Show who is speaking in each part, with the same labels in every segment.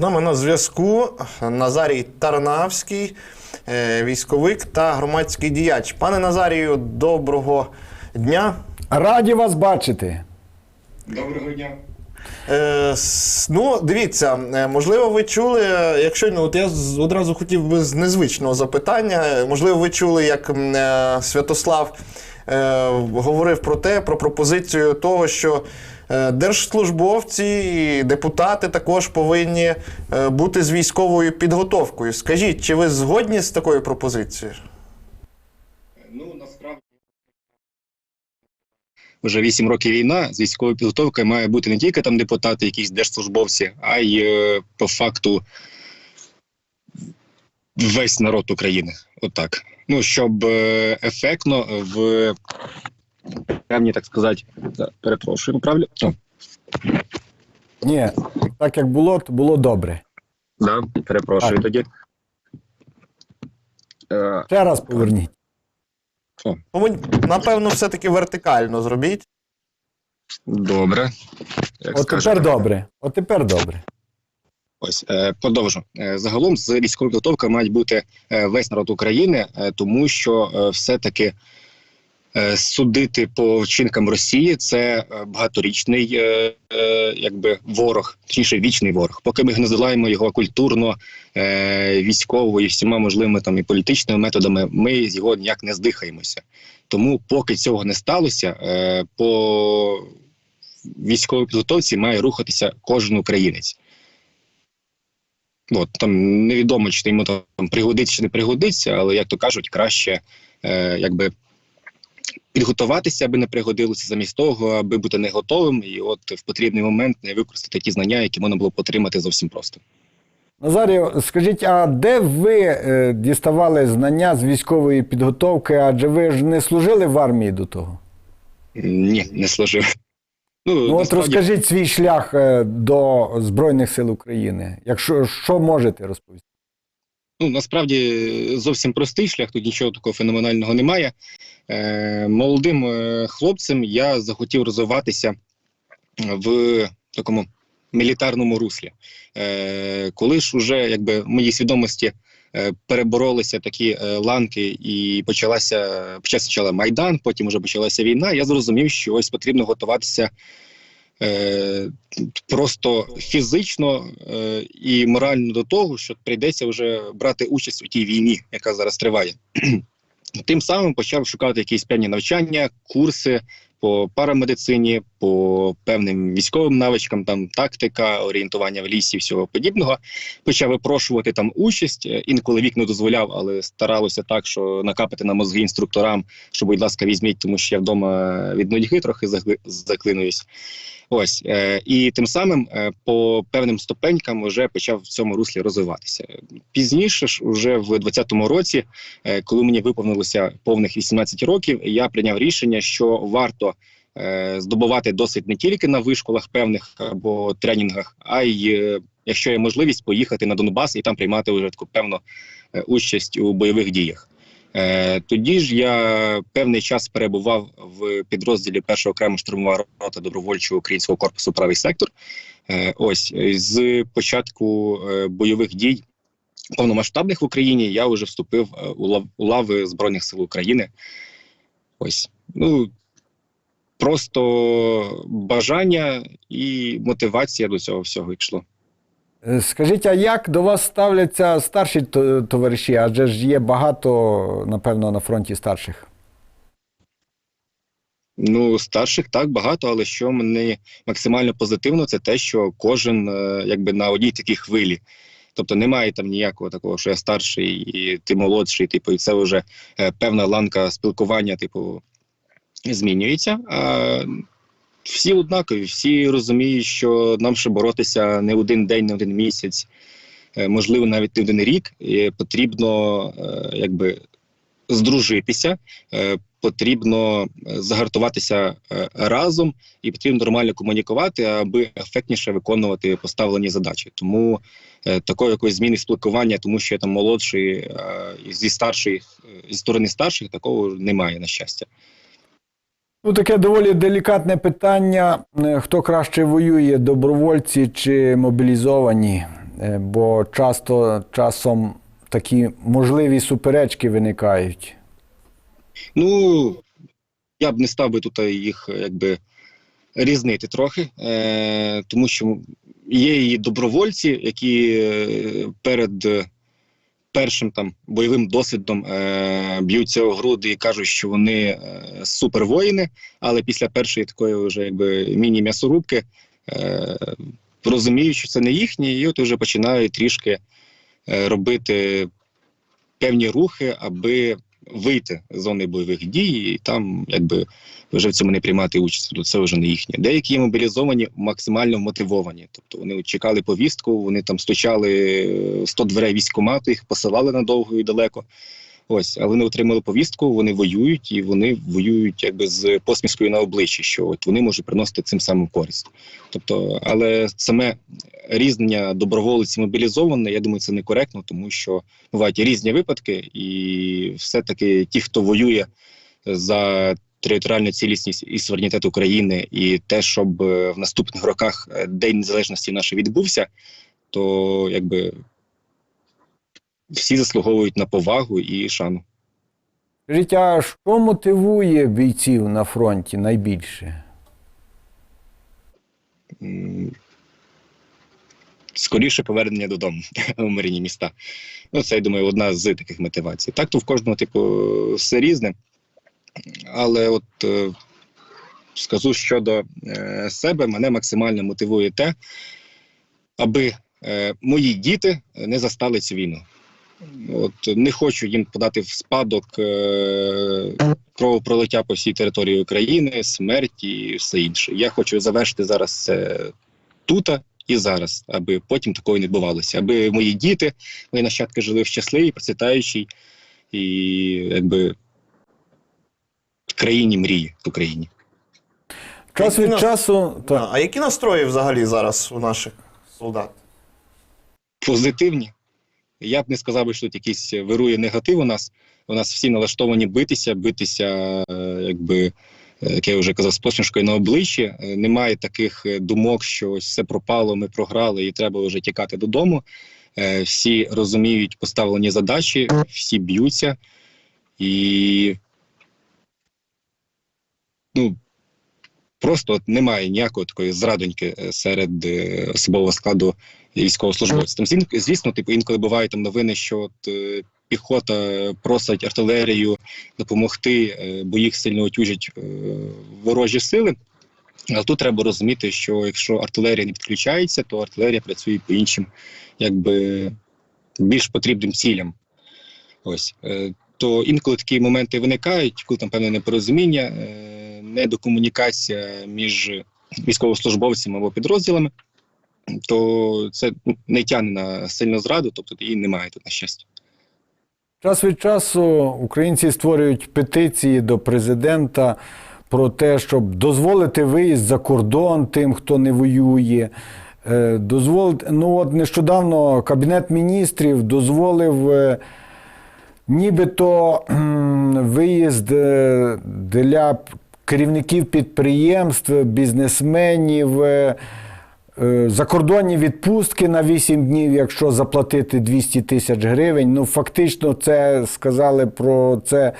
Speaker 1: нами на зв'язку Назарій Тарнавський, е, військовик та громадський діяч. Пане Назарію, доброго дня.
Speaker 2: Раді вас бачити.
Speaker 3: Доброго дня.
Speaker 1: Е, ну, дивіться, е, можливо, ви чули, якщо ну, от я одразу хотів би з незвичного запитання. Можливо, ви чули, як е, Святослав е, говорив про те, про пропозицію того, що держслужбовці і депутати також повинні е, бути з військовою підготовкою. Скажіть, чи ви згодні з такою пропозицією?
Speaker 3: Ну насправді вже 8 років війна з військовою підготовкою має бути не тільки там депутати, якісь держслужбовці, а й е, по факту весь народ України. Отак. Ну щоб е, ефектно в певні, так сказати, перепрошую, правильно?
Speaker 2: Ні, так як було, то було добре.
Speaker 3: да, перепрошую
Speaker 2: Так.
Speaker 3: тоді. Е,
Speaker 2: Ще раз поверніть.
Speaker 1: Повинні- Напевно, все-таки вертикально зробіть.
Speaker 3: добре. Як
Speaker 2: От
Speaker 3: скажете.
Speaker 2: тепер добре. От тепер добре.
Speaker 3: Ось е, продовжу. Е, загалом з військовою підготовкою мають бути е, весь народ України, е, тому що е, все-таки е, судити по вчинкам Росії це е, багаторічний е, е, якби ворог, точніше вічний ворог. Поки ми не здолаємо його культурно, е, військово і всіма можливими там і політичними методами, ми з його ніяк не здихаємося. Тому, поки цього не сталося, е, по військовій підготовці має рухатися кожен українець. От там невідомо, чи йому там пригодиться чи не пригодиться, але як то кажуть, краще е, якби підготуватися, аби не пригодилося замість того, аби бути не готовим, і от в потрібний момент не використати ті знання, які можна було б отримати зовсім просто.
Speaker 2: Назарію, скажіть, а де ви е, діставали знання з військової підготовки? Адже ви ж не служили в армії до того?
Speaker 3: Ні, не служив. Ну,
Speaker 2: Ну от
Speaker 3: насправді,
Speaker 2: розкажіть свій шлях е, до Збройних сил України. Якщо що можете розповісти?
Speaker 3: Ну, насправді зовсім простий шлях, тут нічого такого феноменального немає. Е, молодим е, хлопцем я захотів розвиватися в такому мілітарному руслі. Е, коли ж уже якби в моїй свідомості переборолися такі ланки і почалася почався майдан, потім вже почалася війна. Я зрозумів, що ось потрібно готуватися просто фізично і морально до того, що прийдеться вже брати участь у тій війні, яка зараз триває. Тим самим почав шукати якісь певні навчання, курси по парамедицині, по певним військовим навичкам, там тактика, орієнтування в лісі, всього подібного. Почав випрошувати там участь. Е, Інколи вік не дозволяв, але старалося так, що накапати на мозги інструкторам, що, будь ласка, візьміть, тому що я вдома від нудьги трохи заклинуюсь. Ось е, і тим самим е, по певним ступенькам вже почав в цьому руслі розвиватися. Пізніше ж, уже в 20-му році, коли мені виповнилося повних 18 років, я прийняв рішення, що варто здобувати досвід не тільки на вишколах певних або тренінгах, а й е, якщо є можливість поїхати на Донбас і там приймати вже таку певну е, участь у бойових діях. Е, тоді ж я певний час перебував в підрозділі першого окремо штурмова рота добровольчого українського корпусу правий сектор. Е, ось е, з початку е, бойових дій повномасштабних в Україні я вже вступив е, у лави збройних сил України. Ось ну просто бажання і мотивація до цього всього йшло.
Speaker 2: Е, Скажіть, а як до вас ставляться старші товариші? Адже ж є багато, напевно, на фронті старших.
Speaker 3: Ну, старших так багато, але що мене максимально позитивно, це те, що кожен е, якби на одній такій хвилі. Тобто немає там ніякого такого, що я старший і ти молодший, типу, і це вже е, певна ланка спілкування, типу, змінюється. А всі однакові, всі розуміють, що нам ще боротися не один день, не один місяць, е, можливо, навіть не один рік. І потрібно е, якби здружитися, е, потрібно е, загартуватися е, разом і потрібно нормально комунікувати, аби ефектніше виконувати поставлені задачі. Тому е, такої якоїсь зміни спілкування, тому що я там молодший е, зі старших е, зі сторони старших, такого немає на щастя.
Speaker 2: Ну, таке доволі делікатне питання. Е, Хто краще воює, добровольці чи мобілізовані? Е, Бо часто часом такі можливі суперечки виникають.
Speaker 3: Ну, я б не став би тут їх е, якби різнити трохи, тому що є і добровольці, які перед першим там бойовим досвідом е, б'ються у груди і кажуть, що вони е, супервоїни, але після першої такої вже якби міні-м'ясорубки е, розуміють, що це не їхні, і от вже починають трішки е, робити певні рухи, аби вийти з зони бойових дій, і там якби вже в цьому не приймати участь. То це вже не їхнє. Деякі є мобілізовані, максимально мотивовані. Тобто вони чекали повістку, вони там стучали е, 100 дверей військкомату, їх посилали надовго і далеко. Ось, а вони отримали повістку, вони воюють, і вони воюють якби з посмішкою на обличчі, що от вони можуть приносити цим самим користь. Тобто, але саме різнення доброволець мобілізованих, я думаю, це некоректно, тому що бувають різні випадки, і все-таки ті, хто воює за територіальну цілісність і суверенітет України, і те, щоб е, в наступних роках е, День Незалежності наш відбувся, то якби всі заслуговують на повагу і шану.
Speaker 2: Скажіть, а що мотивує бійців на фронті найбільше?
Speaker 3: Скоріше повернення додому у мирні міста. Ну, це, я думаю, одна з таких мотивацій. Так, то в кожного, типу, все різне. Але от е, скажу щодо е, себе, мене максимально мотивує те, аби е, мої діти не застали цю війну. От не хочу їм подати в спадок е, кровопролиття по всій території України, смерть і все інше. Я хочу завершити зараз це тут і зараз, аби потім такого не відбувалося, аби мої діти, мої нащадки жили в щасливій, процвітаючій і якби країні мрії в Україні.
Speaker 2: Час від часу.
Speaker 1: А,
Speaker 2: Та,
Speaker 1: а які настрої взагалі зараз у наших солдат?
Speaker 3: позитивні. Я б не сказав, би, що тут якийсь вирує негатив у нас. У нас всі налаштовані битися, битися, е, якби, е, як я вже казав, з посмішкою на обличчі. Е, Немає таких думок, що ось все пропало, ми програли і треба вже тікати додому. Всі розуміють поставлені задачі, всі б'ються. І ну, просто от немає ніякої такої зрадоньки серед особового складу військовослужбовців. Звісно, типу інколи бувають там новини, що от, е, піхота просить артилерію допомогти, е, бо їх сильно отюжать е, ворожі сили. Але тут треба розуміти, що якщо артилерія не підключається, то артилерія працює по іншим, якби більш потрібним цілям. Ось то інколи такі моменти виникають, коли там певне непорозуміння, недокомунікація між військовослужбовцями або підрозділами, то це не тягне на сильну зраду, тобто її немає тут на щастя.
Speaker 2: час від часу українці створюють петиції до президента про те, щоб дозволити виїзд за кордон тим, хто не воює. Е, Дозволити, ну от нещодавно Кабінет міністрів дозволив е, нібито виїзд е, для керівників підприємств, бізнесменів, закордонні відпустки на 8 днів, якщо заплатити 200 тисяч гривень. Ну, фактично, це сказали про це.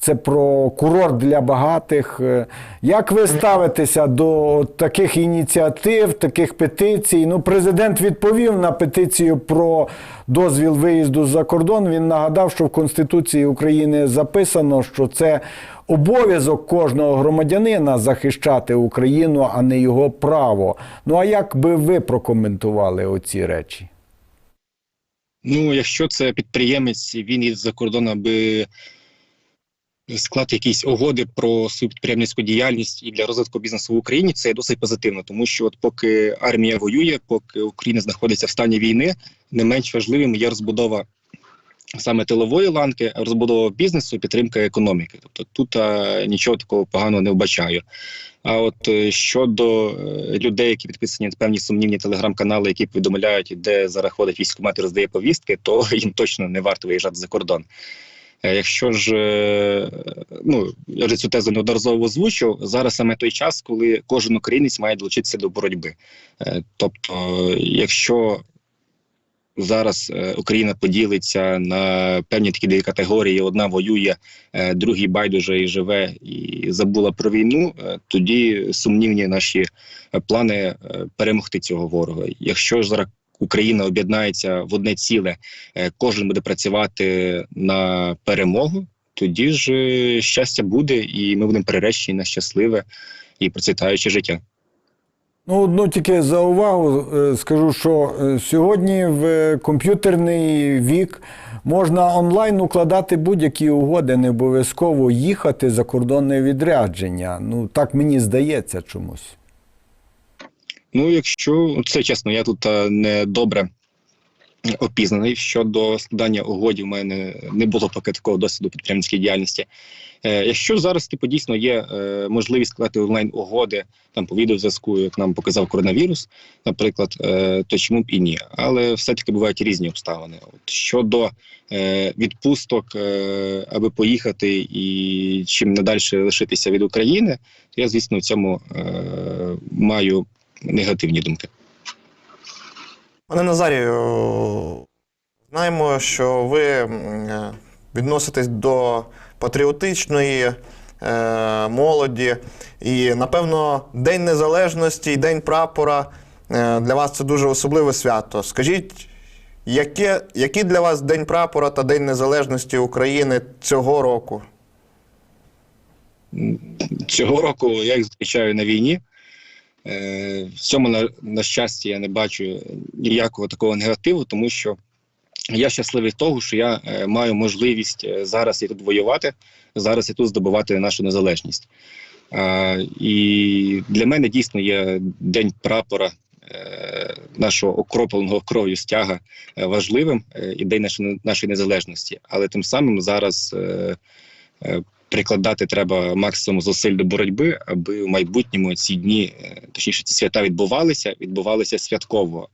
Speaker 2: Це про курорт для багатих. Е, Як ви ставитеся до таких ініціатив, таких петицій? Ну, президент відповів на петицію про дозвіл виїзду за кордон. Він нагадав, що в Конституції України записано, що це обов'язок кожного громадянина захищати Україну, а не його право. Ну а як би ви прокоментували оці речі?
Speaker 3: Ну, якщо це підприємець, він із за кордону, аби склати якісь угоди про підприємницьку діяльність і для розвитку бізнесу в Україні, це досить позитивно, тому що от поки армія воює, поки Україна знаходиться в стані війни, не менш важливим є розбудова саме тилової ланки, розбудова бізнесу, підтримка економіки. Тобто тут а, нічого такого поганого не вбачаю. А от е, щодо е, людей, які підписані на певні сумнівні телеграм-канали, які повідомляють, де зараз ходить військкомат і роздає повістки, то їм точно не варто виїжджати за кордон. Е, Якщо ж е, ну я вже цю тезу неодноразово озвучив, зараз саме той час, коли кожен українець має долучитися до боротьби. Е, Тобто, якщо зараз Україна поділиться на певні такі дві категорії: одна воює, другий байдуже і живе і забула про війну, тоді сумнівні наші плани перемогти цього ворога. Якщо ж зараз Україна об'єднається в одне ціле, е, кожен буде працювати на перемогу, тоді ж е, щастя буде, і ми будемо переречені на щасливе і процвітаюче життя.
Speaker 2: Ну, одну тільки за увагу е, скажу, що сьогодні в комп'ютерний вік можна онлайн укладати будь-які угоди, не обов'язково їхати за кордонне відрядження. Ну, так мені здається чомусь.
Speaker 3: Ну, якщо це чесно, я тут е, не добре опізнаний щодо складання угодів. У мене не було поки такого досвіду підприємницької діяльності. Е, якщо зараз типу дійсно є е, можливість складати онлайн угоди там по відеозв'язку, як нам показав коронавірус, наприклад, то чому б і ні? Але все-таки бувають різні обставини. От щодо відпусток, аби поїхати і чим надальше лишитися від України, то я звісно в цьому маю негативні думки.
Speaker 1: Пане Назарію, знаємо, що ви відноситесь до патріотичної е, молоді, і, напевно, День Незалежності і День прапора е, для вас це дуже особливе свято. Скажіть, яке, який для вас День прапора та День Незалежності України цього року?
Speaker 3: Цього року я їх зустрічаю на війні. Е, В цьому, на, на щастя, я не бачу ніякого такого негативу, тому що я щасливий того, що я е, маю можливість е, зараз і тут воювати, зараз і тут здобувати нашу незалежність. І для мене дійсно є день прапора. Нашого окропленого кров'ю стяга важливим і день нашої, нашої незалежності, але тим самим зараз прикладати треба максимум зусиль до боротьби, аби в майбутньому ці дні, е, точніше, ці свята відбувалися, відбувалися святково.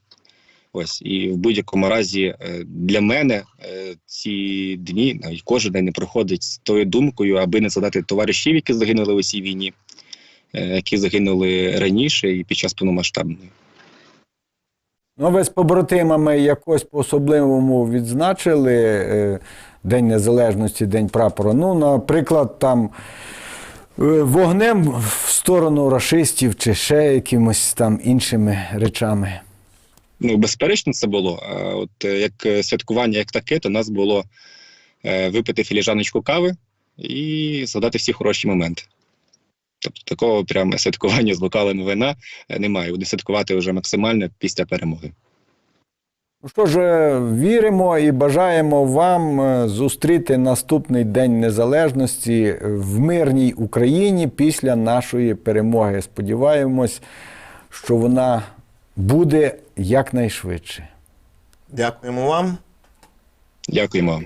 Speaker 3: Ось і в будь-якому разі е, для мене е, ці дні, навіть кожен день не проходить з тою думкою, аби не згадати товаришів, які загинули у цій війні, які загинули раніше і під час повномасштабної.
Speaker 2: Ну, ви з побратимами якось по-особливому відзначили е, День Незалежності, День прапора. Ну, наприклад, там е, вогнем в сторону рашистів чи ще якимось там іншими речами.
Speaker 3: Ну, безперечно, це було. От е, як е, святкування, як таке, то нас було випити філіжаночку кави і згадати всі хороші моменти. Тобто такого прямо святкування з бокалами вина немає. Буде святкувати вже максимально після перемоги.
Speaker 2: Ну що ж, е, віримо і бажаємо вам е, зустріти наступний День Незалежності в мирній Україні після нашої перемоги. Сподіваємось, що вона буде якнайшвидше.
Speaker 1: Дякуємо вам.
Speaker 3: Дякуємо вам.